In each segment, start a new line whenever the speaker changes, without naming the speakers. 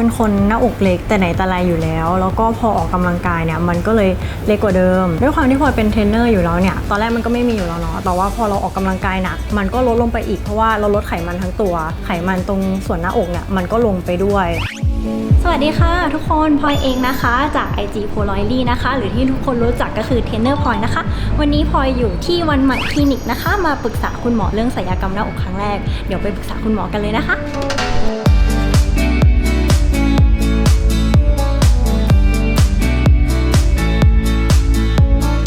เป็นคนหน้าอกเล็กแต่ไหนแต่ไรอยู่แล้ว แล้วก็พอออกกำลังกายเนี่ยมันก็เลยเล็กกว่าเดิม ด้วยความที่พลอยเป็นเทรนเนอร์อยู่แล้วเนี่ยตอนแรกมันก็ไม่มีอยู่แล้วเนาะแต่ว่าพอเราออกกำลังกายหนักมันก็ลดลงไปอีกเพราะว่าเราลดไขมันทั้งตัว ไขมันตรงส่วนหน้าอกเนี่ยมันก็ลงไปด้วย
สวัสดีค่ะ ทุกคนพลอยเองนะคะ จาก IG p o l o i l y นะคะ หรือที่ทุกคนรู้จักก็คือเทรนเนอร์พลอยนะคะ วันนี้พลอยอยู่ที่วันใหม่คลินิกนะคะ มาปรึกษาคุณหมอเรื่องศัลยกรรมหน้าอกครั้งแรกเดี๋ยวไปปรึกษาคุณหมอกันเลยนะคะ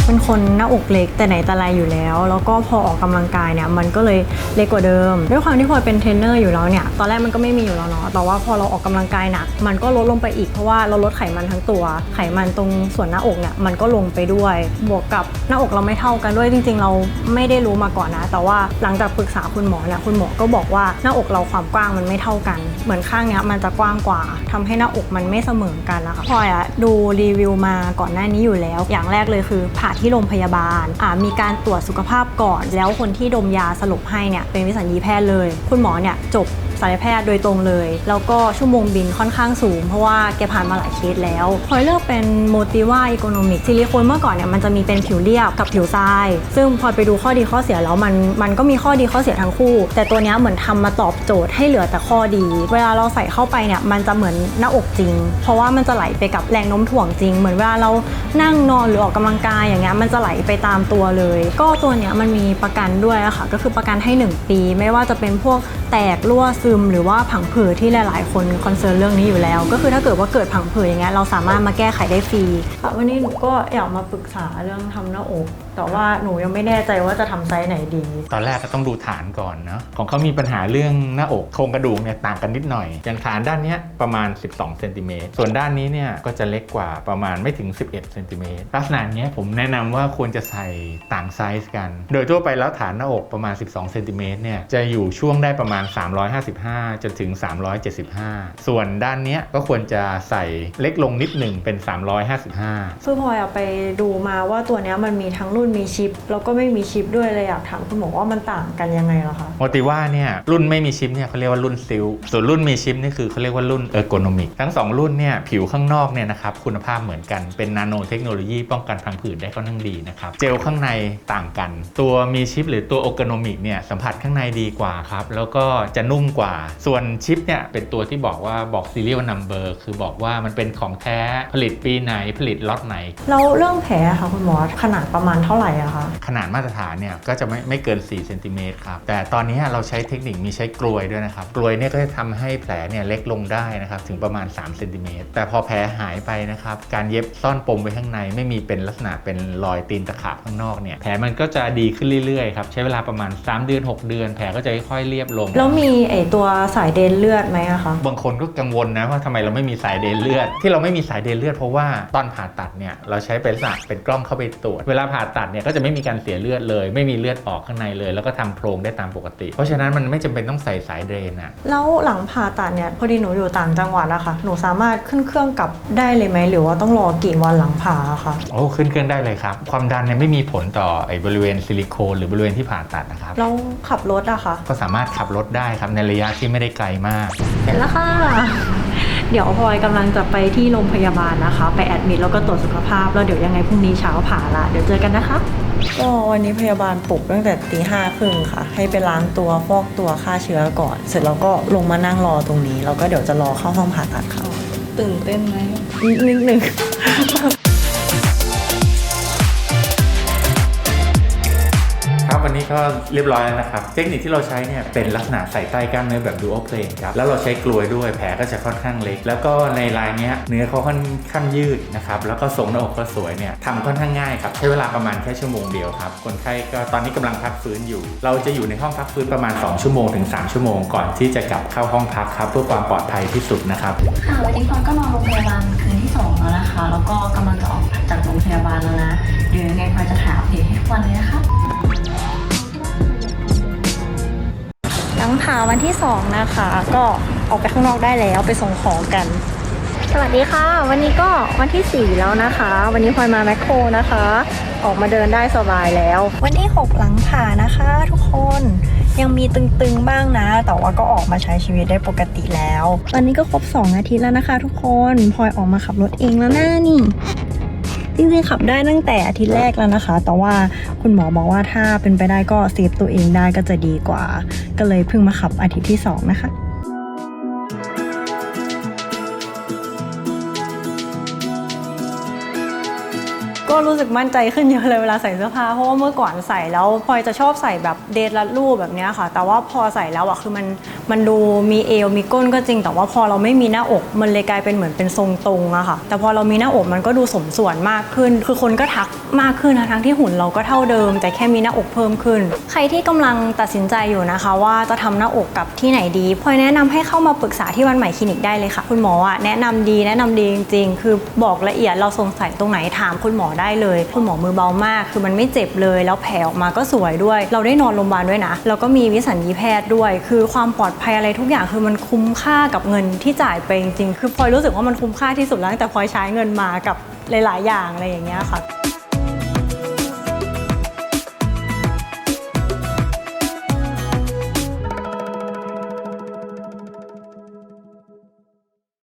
เป็นคนหน้าอกเล็กแต่ไหนแต่ไรอยู่แล้ว แล้วก็พอออกกำลังกายเนี่ยมันก็เลยเล็กกว่าเดิม ด้วยความที่พลอยเป็นเทรนเนอร์อยู่แล้วเนี่ยตอนแรกมันก็ไม่มีอยู่แล้วเนาะแต่ว่าพอเราออกกำลังกายหนักมันก็ลดลงไปอีกเพราะว่าเราลดไขมันทั้งตัว ไขมันตรงส่วนหน้าอกเนี่ยมันก็ลงไปด้วย บวกกับหน้าอกเราไม่เท่ากันด้วยจริง ๆ เราไม่ได้รู้มาก่อนนะ แต่ว่าหลังจากปรึกษาคุณหมอเนี่ยคุณหมอก็บอกว่าหน้าอกเราความกว้างมันไม่เท่ากัน เหมือนข้างเนี้ยมันจะกว้างกว่าทำให้หน้าอกมันไม่เสมอกันนะคะพลอยอะดูรีวิวมาก่อนหน้านี้อยู่แล้ว อย่างแรกเลยคือผ่าที่โรงพยาบาลมีการตรวจสุขภาพก่อน แล้วคนที่ดมยาสลบให้เนี่ยเป็นวิสัญญีแพทย์เลย คุณหมอเนี่ยจบ ศัลยแพทย์โดยตรงเลย แล้วก็ชั่วโมงบินค่อนข้างสูง เพราะว่าแกผ่านมาหลายเคสแล้วพลอยเลือกเป็นโมติว่าอีโคโนมิกซิลิโคนเมื่อก่อนเนี่ยมันจะมีเป็นผิวเรียบกับผิวทราย ซึ่งพอไปดูข้อดีข้อเสียแล้วมันมันก็มีข้อดีข้อเสียทั้งคู่ แต่ตัวนี้เหมือนทำมาตอบโจทย์ให้เหลือแต่ข้อดี เวลาเราใส่เข้าไปเนี่ยมันจะเหมือนหน้าอกจริง เพราะว่ามันจะไหลไปกับแรงโน้มถ่วงจริง เหมือนเวลาเรานั่งนอนหรือออกกำลังกายอย่างเงี้ยมันจะไหลไปตามตัวเลย ก็ตัวเนี้ยมันมีประกันด้วยอะค่ะก็คือประกันให้ 1 ปี ไม่ว่าจะเป็นพวกแตกรั่วซึมหรือว่าผังผืดที่หลาย ๆ คนคอนเซิร์นเรื่องนี้อยู่แล้ว ก็คือถ้าเกิดว่าเกิดผังผืดอย่างเงี้ยเราสามารถมาแก้ไขได้ฟรีค่ะวันนี้หนูก็อยากมาปรึกษาเรื่องทำหน้าอก แต่ว่าหนูยังไม่แน่ใจว่าจะทำไซส์ไหนดี
ตอนแรกก็ต้องดูฐานก่อนเนาะของเขามีปัญหาเรื่องหน้าอกโครงกระดูกเนี่ยต่างกันนิดหน่อยอย่างฐานด้านเนี้ยประมาณ 12เซนติเมตรส่วนด้านนี้เนี่ยก็จะเล็กกว่าประมาณไม่ถึง 11เซนติเมตรลักษณะเนี้ยผมแนะนำว่าควรจะใส่ต่างไซส์กัน โดยทั่วไปแล้วฐานหน้าอกประมาณ 12เซนติเมตรเนี่ยจะอยู่ช่วงได้ประมาณ 355จนถึง 375 ส่วนด้านเนี้ยก็ควรจะใส่เล็กลงนิดหนึ่งเป็น 355
คือพลอยอะไปดูมาว่าตัวเนี้ยมันมีทั้งรุ่นมีชิป แล้วก็ไม่มีชิปด้วยเลยอยากถามคุณหมอว่ามันต่างกันยังไงเหรอคะ
โมติว่าเนี่ยรุ่นไม่มีชิปเนี่ยเขาเรียกว่ารุ่นซิลส่วนรุ่นมีชิปนี่คือเขาเรียกว่ารุ่นเออร์โกนมิกทั้ง 2 รุ่นเนี่ยผิวข้างนอกเนี่ยนะครับคุณภาพเหมือนกันเป็นนาโนเทคโนโลยีป้องกันพังผืดได้ค่อนข้างดีนะครับเจลข้างในต่างกัน ตัวมีชิป หรือตัวเออร์โกนมิกเนี่ยสัมผัสข้างในดีกว่าครับแล้วก็จะนุ่มกว่า ส่วนชิปเนี่ยเป็นตัวที่บอกว่าบอก serial number คือบอกว่ามันเป็นของแท้ผลิตปีไหนผลิตล็อตไหน
แล้วเรื่องแผลอะค่ะคุณหมอขนาดประมาณเท่าไหร่อะคะ
ขนาดมาตรฐานเนี่ยก็จะไม่ไม่เกิน4เซนติเมตรครับแต่ตอนนี้เราใช้เทคนิคมีใช้กลวยด้วยนะครับกลวยเนี่ยก็จะทำให้แผลเนี่ยเล็กลงได้นะครับถึงประมาณ3เซนติเมตรแต่พอแผลหายไปนะครับการเย็บซ่อนปมไว้ข้างใน ไม่มีเป็นลักษณะเป็นรอยตีนตะขาบข้างนอกเนี่ยแผลมันก็จะดีขึ้นเรื่อยๆครับใช้เวลาประมาณ 3 เดือน 6 เดือน แผลก็จะค่อยๆเรียบลง
แล้วมีไอตัวสายเดนเลือดไหมอะคะ
บางคนก็กังวลนะว่าทำไมเราไม่มีสายเดนเลือด ที่เราไม่มีสายเดนเลือดเพราะว่าตอนผ่าตัดเนี่ยเราใช้เป็นลักษณะเป็นกล้องเข้าไปตรวจเวลาผ่าตัดเนี่ยก็จะไม่มีการเสียเลือดเลย ไม่มีเลือดออกข้างในเลย แล้วก็ทำโพรงได้ตามปกติ เพราะฉะนั้นมันไม่จำเป็นต้องใส่สายเดรนอะ
แล้วหลังผ่าตัดเนี่ยพอดีหนูอยู่ต่างจังหวัดอะค่ะหนูสามารถขึ้นเครื่องกลับได้เลยไหมหรือว่าต้องรอกี่วันหลังผ่าอะคะ
โอ้ขึ้นเครื่องได้เลยครับ ความดันเนี่ยไม่มีผลต่อไอ้บริเวณซิลิโคนหรือบริเวณที่ผ่าตัดนะครับ
แล้วขับรถอะคะ
ก็สามารถขับรถได้ครับในระยะที่ไม่ได้ไกลมาก
เสร็จแล้วค่ะ เดี๋ยวพลอยกำลังจะไปที่โรงพยาบาลนะคะ ไปแอดมิดแล้วก็ตรวจสุขภาพ แล้วเดี๋ยวยังไงพรุ่งนี้เช้าผ่าละ เดี๋ยวเจอกันนะคะ ก็วันนี้พยาบาลปลุกตั้งแต่ตีห้าครึ่งค่ะ ให้ไปล้างตัวฟอกตัวฆ่าเชื้อก่อน เสร็จแล้วก็ลงมานั่งรอตรงนี้ แล้วก็เดี๋ยวจะรอเข้าห้องผ่าตัดค่ะ
ตื่นเต้นไหม
นิดนึง
ก็เรียบร้อยแล้วนะครับ เทคนิคที่เราใช้เนี่ยเป็นลักษณะใส่ใต้กล้ามเนื้อแบบดูอัลเพลนครับ แล้วเราใช้กลวยด้วยแผลก็จะค่อนข้างเล็ก แล้วก็ในลายเนี้ยเนื้อเขาค่อนข้างยืดนะครับ แล้วก็ทรงหน้าอกก็สวยเนี่ยทำค่อนข้างง่ายครับ ใช้เวลาประมาณแค่ชั่วโมงเดียวครับ คนไข้ก็ตอนนี้กำลังพักฟื้นอยู่ เราจะอยู่ในห้องพักฟื้นประมาณ 2 ชั่วโมงถึง 3 ชั่วโมง ก่อนที่จะกลับเข้าห้องพักครับเพื่อความปลอดภัยที่สุดนะครับ
ค่ะวันนี้พลอยก็นอนโรงพยาบาลคืนที่สองแล้วนะคะ แล้วก็กำลังจะออกจากโรงพยาบาลแล้วนะ เดี๋ยวยังไงพลอยจะถายอัปเดตให้ทุกวันเลยนะคะห งผ่าวันที่ 2 นะคะ ก็ออกไปข้างนอกได้แล้วไปส่งของกัน สวัสดีค่ะ วันนี้ก็วันที่ 4 แล้วนะคะ วันนี้พลอยมาแมคโครนะคะ ออกมาเดินได้สบายแล้ว วันที่ 6 หลังผ่านะคะ ทุกคน
ยังมีตึงๆบ้างนะ แต่ว่าก็ออกมาใช้ชีวิตได้ปกติแล้ว ตอนนี้ก็ครบ 2 อาทิตย์แล้วนะคะ ทุกคนพลอยออกมาขับรถเองแล้วนะนี่ จริงๆขับได้ตั้งแต่อาทิตย์แรกแล้วนะคะ แต่ว่าคุณหมอบอกว่าถ้าเป็นไปได้ก็เซฟตัวเองได้ก็จะดีกว่า ก็เลยเพิ่งมาขับอาทิตย์ที่ 2 นะคะก็รู้สึกมั่นใจขึ้นเยอะเลยเวลาใส่เสื้อผ้าเพราะว่าเมื่อก่อนใส่แล้วพลอยจะชอบใส่แบบเดทรัดรูปแบบนี้ค่ะ แต่ว่าพอใส่แล้วอะคือมัน มันดูมีเอวมีก้นก็จริง แต่ว่าพอเราไม่มีหน้าอกมันเลยกลายเป็นเหมือนเป็นทรงตรงอะค่ะแต่พอเรามีหน้าอกมันก็ดูสมส่วนมากขึ้น คือคนก็ทักมากขึ้นนะทั้งที่หุ่นเราก็เท่าเดิม แต่แค่มีหน้าอกเพิ่มขึ้น ใครที่กำลังตัดสินใจอยู่นะคะ ว่าจะทำหน้าอกกับที่ไหนดีพลอยแนะนำให้เข้ามาปรึกษาที่วันใหม่คลินิกได้เลยค่ะ คุณหมออะแนะนำดีแนะนำดีจริง ๆ คือบอกละเอียดเราสงสัยตรงไหนถามคุณหมอได้เลย คุณหมอมือเบามาก คือมันไม่เจ็บเลย แล้วแผลออกมาก็สวยด้วย เราได้นอนโรงพยาบาลด้วยนะแล้วก็มีวิสัญญีแพทย์ด้วย คือความปลอดภัยอะไรทุกอย่างคือมันคุ้มค่ากับเงินที่จ่ายไปจริงๆคือพลอยรู้สึกว่ามันคุ้มค่าที่สุดแล้วตั้งแต่พลอยใช้เงินมากับหลาย ๆ อย่างอะไรอย่างเงี้ยค่ะ